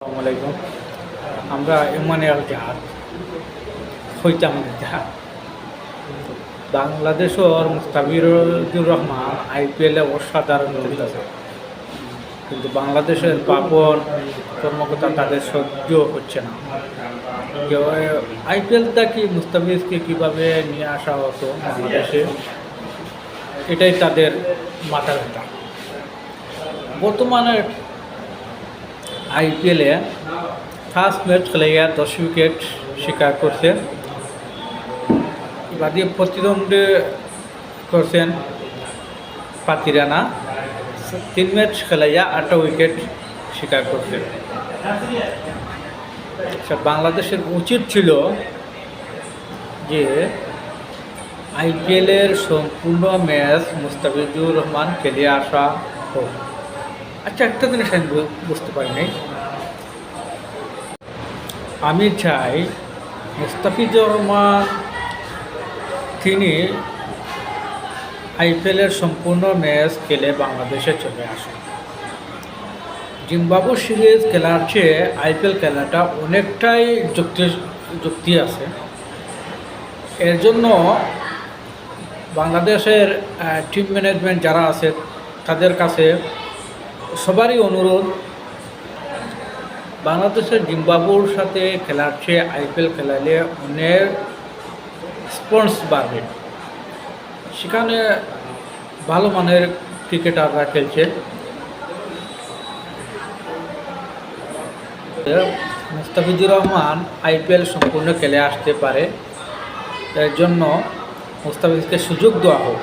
আসসালামু আলাইকুম। আমরা ইমানিয়াল জাহাজ হইতাম জাহাজ বাংলাদেশের মুস্তাফিজুর রহমান আইপিএলে অসাধারণ খেলতেছে কিন্তু বাংলাদেশের পাপন কর্মকর্তা তাদের সহ্য হচ্ছে না। আইপিএলটা কি মুস্তাফিজকে কীভাবে নিয়ে আসা হতো বাংলাদেশে? এটাই তাদের মাথা ব্যথা। বর্তমানে আইপিএলে ফার্স্ট ম্যাচ খেলে গিয়ে দশ উইকেট শিকার করছে। বাদী প্রতিদ্বন্দ্বী করছেন পাতিরানা তিন ম্যাচ খেলাইয়া আটটা উইকেট শিকার করছেন আচ্ছা, বাংলাদেশের উচিত ছিল যে আইপিএলের সম্পূর্ণ ম্যাচ মুস্তাফিজুর রহমান খেলে আসা হোক। আচ্ছা একটা জিনিস আমি বুঝতে পারি নাই। আমি চাই মুস্তাফিজুর রহমান তিনি আইপিএলের সম্পূর্ণ ম্যাচ খেলে বাংলাদেশে চলে আসুন। জিম্বাবু সিরিজ খেলার চেয়ে আইপিএল খেলাটা অনেকটাই যুক্তি যুক্তি আছে। এর জন্য বাংলাদেশের টিম ম্যানেজমেন্ট যারা আছে, তাদের কাছে সবারই অনুরোধ, বাংলাদেশের জিম্বাবুর সাথে খেলার চেয়ে আইপিএল খেলালে অনেক স্পন্স বাড়বে। সেখানে ভালো মানের ক্রিকেটাররা খেলছে। মুস্তাফিজুর রহমান আইপিএল সম্পূর্ণ খেলে আসতে পারে। এর জন্য মুস্তাফিজকে সুযোগ দেওয়া হোক।